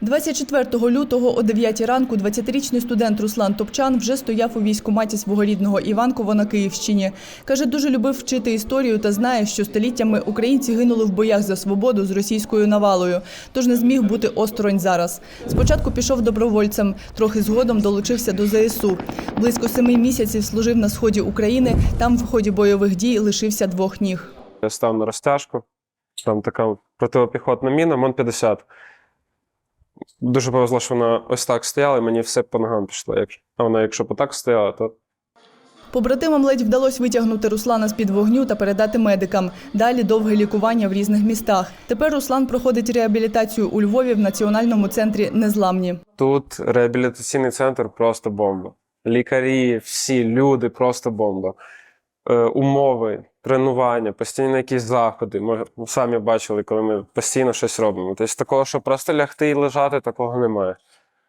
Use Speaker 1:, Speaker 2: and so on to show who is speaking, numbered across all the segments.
Speaker 1: 24 лютого о 9 ранку 20-річний студент Руслан Топчан вже стояв у військкоматі свого рідного Іванкова на Київщині. Каже, дуже любив вчити історію та знає, що століттями українці гинули в боях за свободу з російською навалою, тож не зміг бути осторонь зараз. Спочатку пішов добровольцем, трохи згодом долучився до ЗСУ. Близько семи місяців служив на сході України. Там в ході бойових дій лишився двох ніг.
Speaker 2: Я став на розтяжку, там така протипіхотна міна, МОН 50. Дуже повезло, що вона ось так стояла, і мені все по ногам пішло. А вона, якщо б так стояла, то
Speaker 1: Побратимам ледь вдалося витягнути Руслана з-під вогню та передати медикам. Далі довге лікування в різних містах. Тепер Руслан проходить реабілітацію у Львові в національному центрі Незламні.
Speaker 2: тут реабілітаційний центр просто бомба. Лікарі, всі люди просто бомба. Е, умови, тренування, постійно якісь заходи. Ми самі бачили, коли ми постійно щось робимо. Тобто такого, що просто лягти і лежати, такого немає.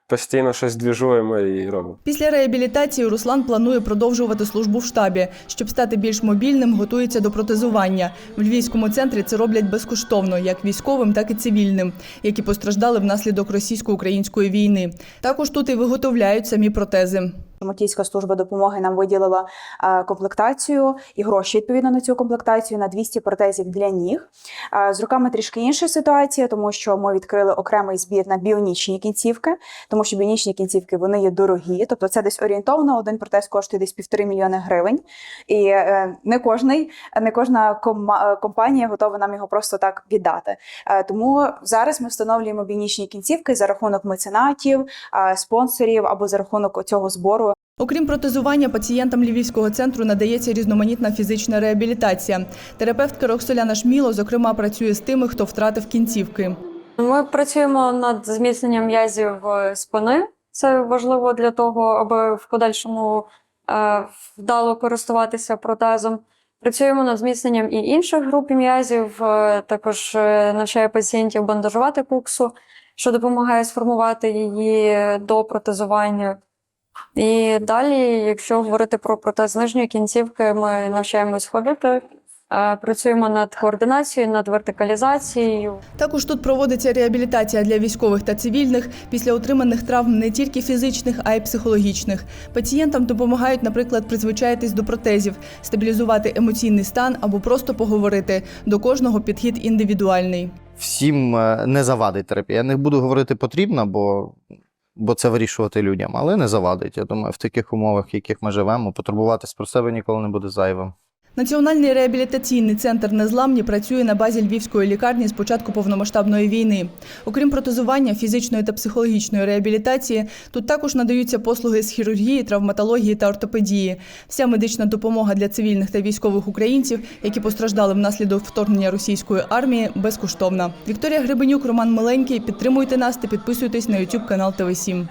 Speaker 2: Постійно щось двіжуємо і робимо.
Speaker 1: Після реабілітації Руслан планує продовжувати службу в штабі. Щоб стати більш мобільним, готується до протезування. В Львівському центрі це роблять безкоштовно, як військовим, так і цивільним, які постраждали внаслідок російсько-української війни. Також тут і виготовляють самі протези.
Speaker 3: Мотійська служба допомоги нам виділила е, комплектацію і гроші відповідно на цю комплектацію на 200 протезів для ніг. Е, З руками трішки інша ситуація, тому що ми відкрили окремий збір на біонічні кінцівки, тому що біонічні кінцівки вони є дорогі, тобто це десь орієнтовно. Один протез коштує десь півтори мільйони гривень. І е, не кожний, не кожна компанія готова нам його просто так віддати. Тому зараз ми встановлюємо біонічні кінцівки за рахунок меценатів, спонсорів або за рахунок цього збору.
Speaker 1: Окрім протезування, пацієнтам Львівського центру надається різноманітна фізична реабілітація. Терапевтка Роксоляна Шміло, зокрема, працює з тими, хто втратив кінцівки.
Speaker 4: Ми працюємо над зміцненням м'язів спини. Це важливо для того, аби в подальшому е, вдало користуватися протезом. Працюємо над зміцненням і інших груп м'язів. Також е, навчаю пацієнтів бандажувати куксу, що допомагає сформувати її до протезування. І далі, якщо говорити про протез нижньої кінцівки, ми навчаємось ходити, е, працюємо над координацією, над вертикалізацією.
Speaker 1: Також тут проводиться реабілітація для військових та цивільних після отриманих травм не тільки фізичних, а й психологічних. Пацієнтам допомагають, наприклад, призвичаїтись до протезів, стабілізувати емоційний стан або просто поговорити. До кожного підхід індивідуальний.
Speaker 5: всім е, не завадить терапія. Я не буду говорити потрібна, бо, бо це вирішувати людям, але не завадить. Я думаю, в таких умовах, в яких ми живемо, потурбуватись про себе ніколи не буде зайвим.
Speaker 1: Національний реабілітаційний центр Незламні працює на базі львівської лікарні з початку повномасштабної війни. Окрім протезування, фізичної та психологічної реабілітації, тут також надаються послуги з хірургії, травматології та ортопедії. Вся медична допомога для цивільних та військових українців, які постраждали внаслідок вторгнення російської армії, безкоштовна. Вікторія Гребенюк, Роман Миленький. Підтримуйте нас та підписуйтесь на YouTube канал ТВ 7